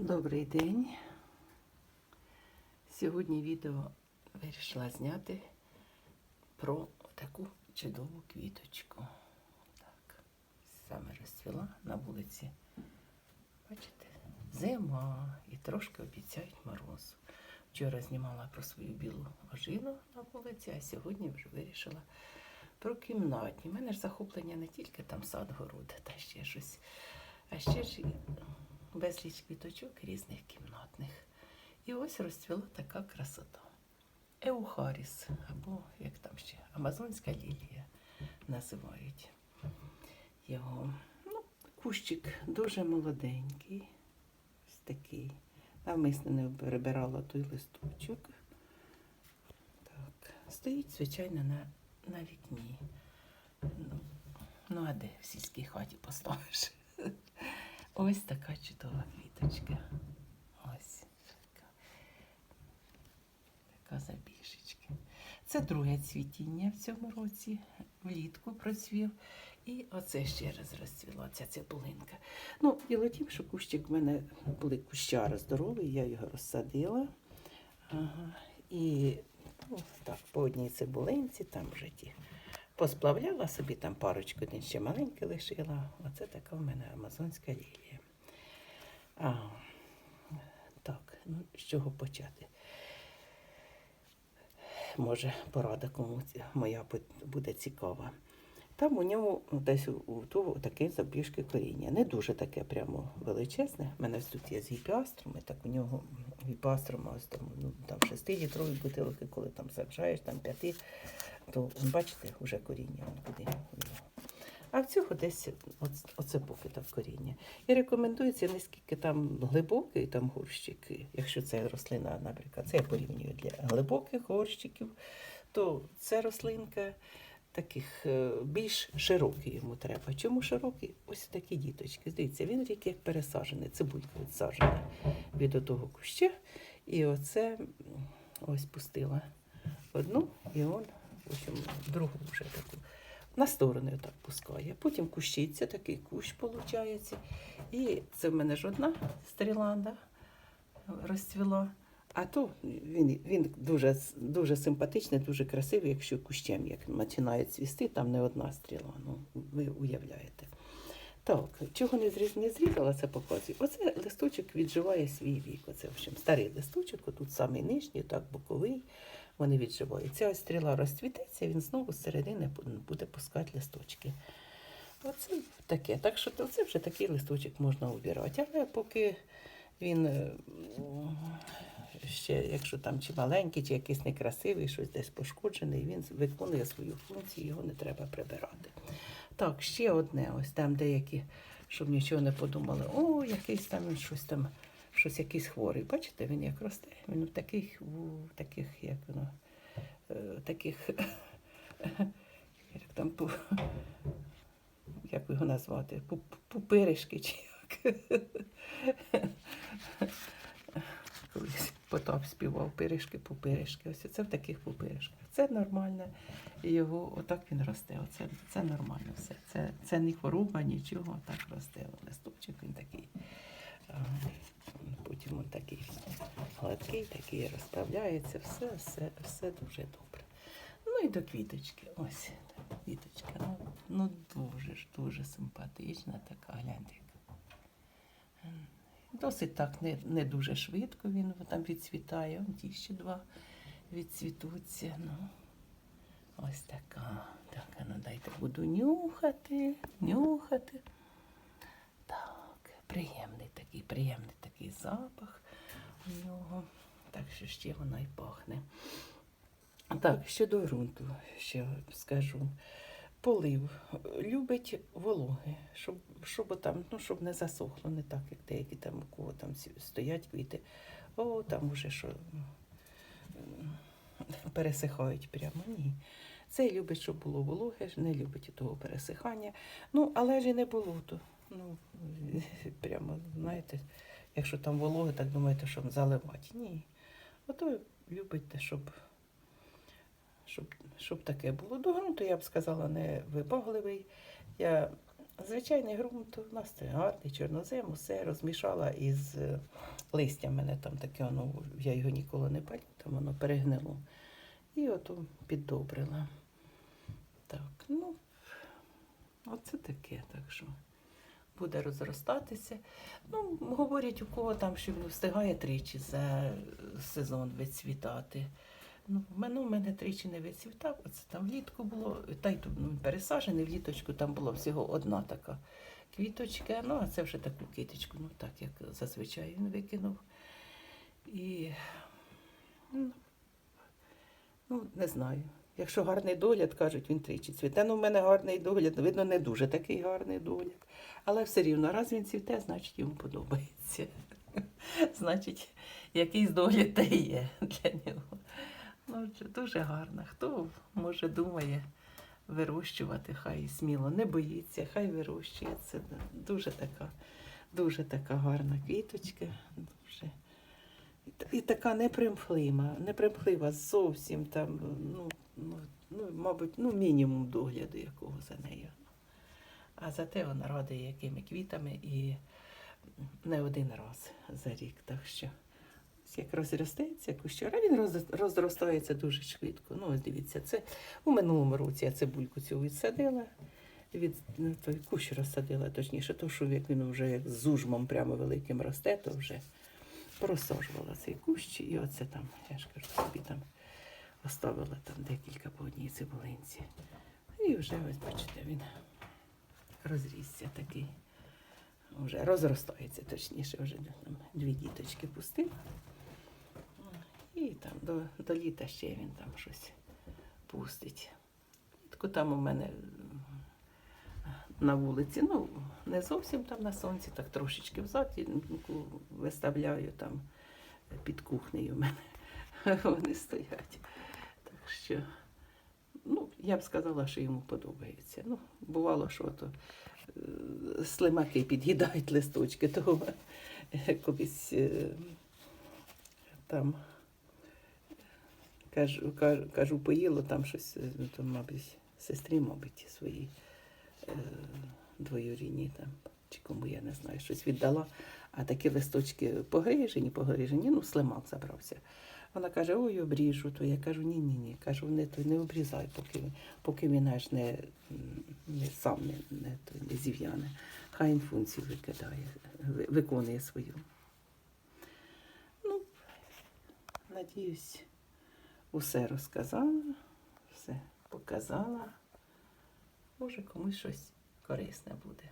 Добрий день. Сьогодні відео вирішила зняти про таку чудову квіточку. Так, саме розцвіла на вулиці. Бачите, зима і трошки обіцяють морозу. Вчора знімала про свою білу ожину на вулиці, а сьогодні вже вирішила про кімнатні. У мене ж захоплення не тільки там сад, город та ще щось, а ще ж безліч квіточок різних кімнатних. І ось розцвіла така красота. Еухаріс, або як там ще, Амазонська лілія називають його. Ну, кущик дуже молоденький, ось такий. Навмисно не перебирала той листочок. Так, стоїть, звичайно, на, на вікні. Ну, ну, а де в сільській хаті поставиш? Ось така чудова квіточка. Ось така. Забіжечка. Це друге цвітіння в цьому році. Влітку процвів. І оце ще раз розцвіла ця цибулинка. Ну, діло тім, що кущик в мене були кущари здоровий, я його розсадила. Ага. І ну, так, по одній цибулинці там вже ті посплавляла собі там парочку, один ще маленький лишила. Оце така в мене амазонська лілія. А, так, ну з чого почати? Може, порада кому ці- моя буде цікава. Там у нього десь у, у того таке забіжки коріння. Не дуже таке прямо величезне. У мене тут є з гіпіастроми, так у нього гіпіастрома ось там, ну, там 6-літрові бутилки, коли там саджаєш, там 5, то бачите, вже коріння куди. в нього. А в цього десь оце поки там коріння. І рекомендується не скільки там глибокий там горщик, якщо це рослина, наприклад, це я порівнюю для глибоких горщиків, то це рослинка таких е, більш широкий йому треба. Чому широкий? Ось такі діточки. Дивіться, він рік як пересаджений, цибулька відсаджена від отого куща. І оце ось пустила одну, і он, общем, другу вже таку. На сторони отак пускає. Потім кущиться, такий кущ виходить. І це в мене ж одна стріланда розцвіла. А то він, він дуже, дуже симпатичний, дуже красивий, якщо кущем, як починає цвісти, там не одна стріла. Ну, ви уявляєте. Так, чого не, зріз, не зрізала, це показую. Оце листочок відживає свій вік. Оце, в общем, старий листочок, отут самий нижній, так, боковий, вони відживають. Ця ось стріла розцвітеться, він знову з середини буде пускати листочки. Оце таке. Так що це вже такий листочок можна убирати. Але поки він е, ще, якщо там чи маленький, чи якийсь некрасивий, щось десь пошкоджений, він виконує свою функцію, його не треба прибирати. Так, ще одне, ось там деякі, щоб нічого не подумали, о, якийсь там щось там, щось якийсь хворий. Бачите, він як росте, він в таких, в таких, як воно, е, таких, як там, як його назвати, пупиришки чи як. Колись Потап співав пиришки, пупиришки. Ось це в таких пупиришках. Це нормально. Його отак він росте. Оце, це нормально все. Це, це не хвороба, нічого, так росте. Листочок він такий. Він такий гладкий, такий розправляється. Все, все, все дуже добре. Ну і до квіточки. Ось та квіточка. Ну, ну дуже ж, дуже симпатична така, гляньте. Досить так не, не дуже швидко він там відцвітає. Ті ще два відцвітуться. Ну, ось така. Так, ну дайте буду нюхати, нюхати. Так, приємний такий, приємний такий запах у нього. Так що ще вона й пахне. Так, щодо ґрунту, ще скажу. Полив любить вологи, щоб, щоб там, ну, щоб не засохло, не так, як деякі там, у кого там стоять квіти. О, там уже що пересихають прямо. Ні. Це любить, щоб було вологе, не любить того пересихання. Ну, але ж і не болото. Ну, прямо, знаєте, якщо там вологе, так думаєте, щоб заливати. Ні. Ото любить те, щоб щоб, щоб таке було. До ґрунту, я б сказала, не вибагливий. Я звичайний ґрунт у нас це гарний чорнозем, усе розмішала із е, листям. мене там таке, воно, я його ніколи не палю, там воно перегнило. І ото піддобрила. Так, ну, оце таке, так що буде розростатися. Ну, говорять, у кого там, що встигає тричі за сезон відцвітати. Ну, в мене, в мене тричі не відцвітав, оце там влітку було, та й тут ну, пересаджений, вліточку там було всього одна така квіточка, ну, а це вже таку квіточку, ну так, як зазвичай він викинув. І ну, ну, не знаю. Якщо гарний догляд, кажуть, він тричі цвіте. Ну, в мене гарний догляд, видно, не дуже такий гарний догляд. Але все рівно, раз він цвіте, значить йому подобається. Значить, якийсь догляд та є для нього. Ну, дуже гарно. Хто може думає вирощувати, хай сміло не боїться, хай вирощує. Це дуже така, дуже така гарна квіточка. Дуже. І така непримхлива, непримхлива зовсім там, ну, ну, ну, мабуть, ну, мінімум догляду якого за нею. А зате вона радує якими квітами і не один раз за рік. Так що ось як розростається кущар, а він розростається дуже швидко. Ну, ось дивіться, це у минулому році я цибульку цю відсадила. Від ну, той кущ розсадила, точніше, то що як він вже як з ужмом прямо великим росте, то вже просаджувала цей кущ, і оце там, я ж кажу, собі там оставила там декілька по одній цибулинці. І вже ось бачите, він розрісся такий. Вже розростається, точніше, вже там дві діточки пустив. І там до, до літа ще він там щось пустить. Таку там у мене на вулиці, ну, не зовсім там на сонці, так трошечки взад, ну, виставляю там під кухнею в мене. Вони стоять. Так що, я б сказала, що йому подобається. Ну, бувало, що то е, слимаки під'їдають листочки, того е, колись е, там кажу, кажу, поїло там щось, ну, то, мабуть, сестрі, мабуть, своїй е, двоюрідній там, чи кому я не знаю, щось віддала. А такі листочки погрижені, погрижені, ну, слимак забрався. Вона каже, ой, обріжу, то я кажу, ні, ні, ні. Кажу, не, то не обрізай, поки, поки він аж не, не сам не, не, то, не зів'яне. Хай він функцію викидає, виконує свою. Ну, надіюсь, усе розказала, все показала. Може, комусь щось корисне буде.